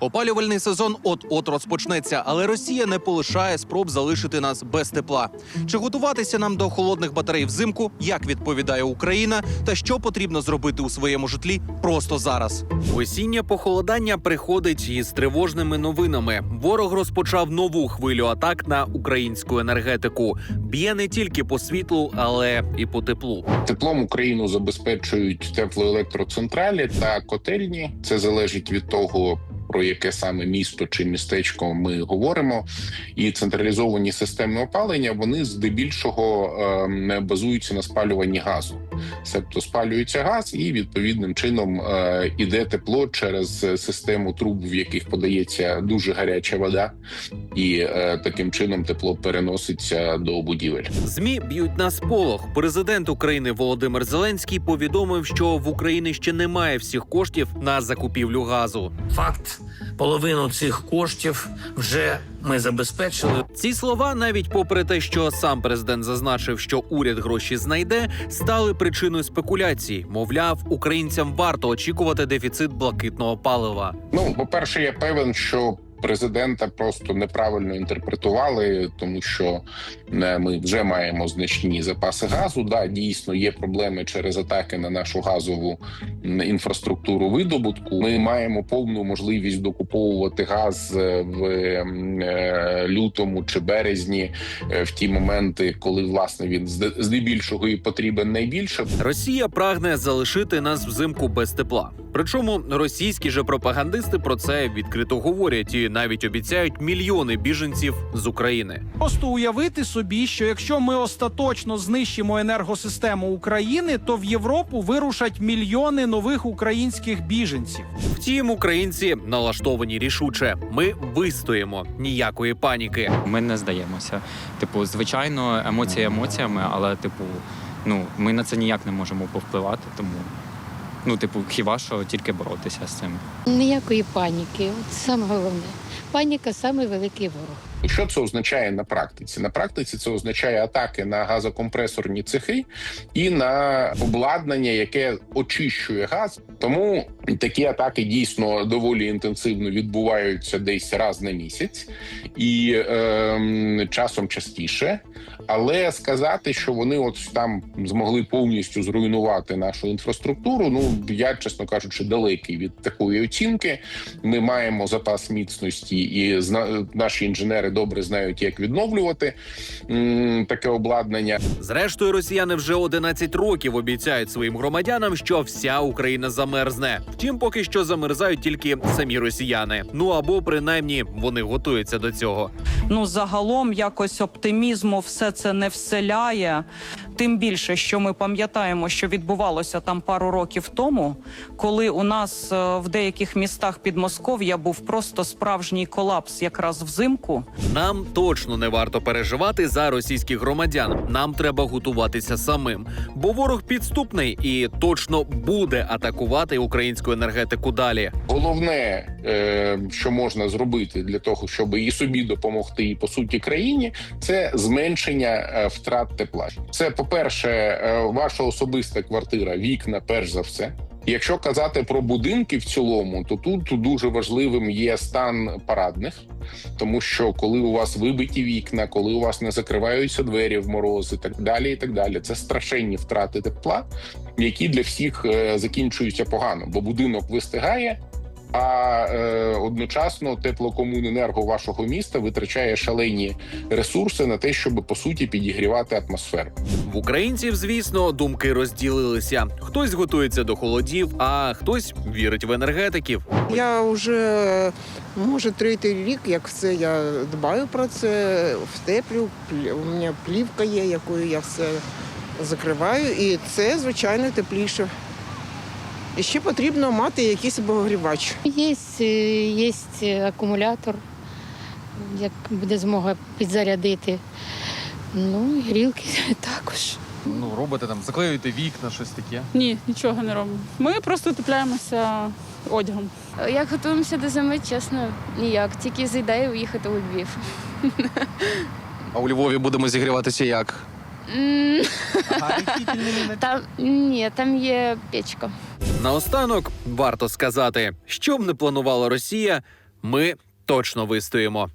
Опалювальний сезон от-от розпочнеться, але Росія не полишає спроб залишити нас без тепла. Чи готуватися нам до холодних батарей взимку? Як відповідає Україна, та що потрібно зробити у своєму житлі просто зараз? Осіннє похолодання приходить із тривожними новинами. Ворог розпочав нову хвилю атак на українську енергетику. Б'є не тільки по світлу, але і по теплу. Теплом Україну забезпечують теплоелектроцентралі та котельні. Це залежить від того. Про яке саме місто чи містечко ми говоримо, і централізовані системи опалення вони здебільшого е, базуються на спалюванні газу. Себто спалюється газ, і відповідним чином е, іде тепло через систему труб, в яких подається дуже гаряча вода, і е, таким чином тепло переноситься до будівель. Змі б'ють на сполох. Президент України Володимир Зеленський повідомив, що в Україні ще немає всіх коштів на закупівлю газу. Факт, половину цих коштів вже ми забезпечили. Ці слова, навіть попри те, що сам президент зазначив, що уряд гроші знайде, стали причиною спекуляцій. Мовляв, українцям варто очікувати дефіцит блакитного палива. Ну, по-перше, я певен, що президента просто неправильно інтерпретували, тому що е, ми вже маємо значні запаси газу. Да, дійсно є проблеми через атаки на нашу газову інфраструктуру видобутку. Ми маємо повну можливість докуповувати газ е, в е, лютому чи березні в ті моменти, коли власне він здебільшого і потрібен найбільше. Росія прагне залишити нас взимку без тепла. Причому російські же пропагандисти про це відкрито говорять і навіть обіцяють мільйони біженців з України. Просто уявити собі, що якщо ми остаточно знищимо енергосистему України, то в Європу вирушать мільйони нових українських біженців. Втім, українці налаштовані рішуче. Ми вистоїмо ніякої паніки. Ми не здаємося. Типу, звичайно, емоції емоціями, але, типу, ну, ми на це ніяк не можемо повпливати, тому. Ну, типу, хіба що тільки боротися з цим. Ніякої паніки. От саме головне. Паніка самий великий ворог. І Що це означає на практиці? На практиці це означає атаки на газокомпресорні цехи і на обладнання, яке очищує газ. Тому такі атаки дійсно доволі інтенсивно відбуваються десь раз на місяць і ем, часом частіше. Але сказати, що вони от там змогли повністю зруйнувати нашу інфраструктуру. Ну я чесно кажучи, далекий від такої оцінки. Ми маємо запас міцності, і зна- наші інженери добре знають, як відновлювати таке обладнання. Зрештою, росіяни вже 11 років обіцяють своїм громадянам, що вся Україна замерзне. Втім, поки що замерзають тільки самі росіяни. Ну або принаймні вони готуються до цього. Ну загалом якось оптимізму все це не вселяє. Тим більше, що ми пам'ятаємо, що відбувалося там пару років тому, коли у нас е, в деяких містах Підмосков'я був просто справжній колапс, якраз взимку. Нам точно не варто переживати за російських громадян. Нам треба готуватися самим, бо ворог підступний і точно буде атакувати українську енергетику далі. Головне, е, що можна зробити для того, щоб і собі допомогти, і по суті країні, це зменшення е, втрат тепла. Це, по-перше, е, ваша особиста квартира, вікна, перш за все. Якщо казати про будинки в цілому, то тут дуже важливим є стан парадних, тому що коли у вас вибиті вікна, коли у вас не закриваються двері в мороз і так далі, і так далі, це страшенні втрати тепла, які для всіх е, закінчуються погано, бо будинок вистигає. А е, одночасно теплокомуненерго вашого міста витрачає шалені ресурси на те, щоб по суті підігрівати атмосферу. В українців, звісно, думки розділилися. Хтось готується до холодів, а хтось вірить в енергетиків. Я вже може третій рік, як все я дбаю про це, втеплю. У мене плівка є, якою я все закриваю, і це звичайно тепліше. І ще потрібно мати якийсь обогрівач. Є, е, є е, акумулятор, як буде змога підзарядити. Ну, і грілки також. Ну, робите там, заклеюєте вікна, щось таке. Ні, нічого не робимо. Ми просто утепляємося одягом. Як готуємося до зими, чесно, ніяк. Тільки з ідеєю уїхати у Львів. А у Львові будемо зігріватися як? Там ні, там є печка. Наостанок варто сказати, що б не планувала Росія, Ми точно вистоїмо.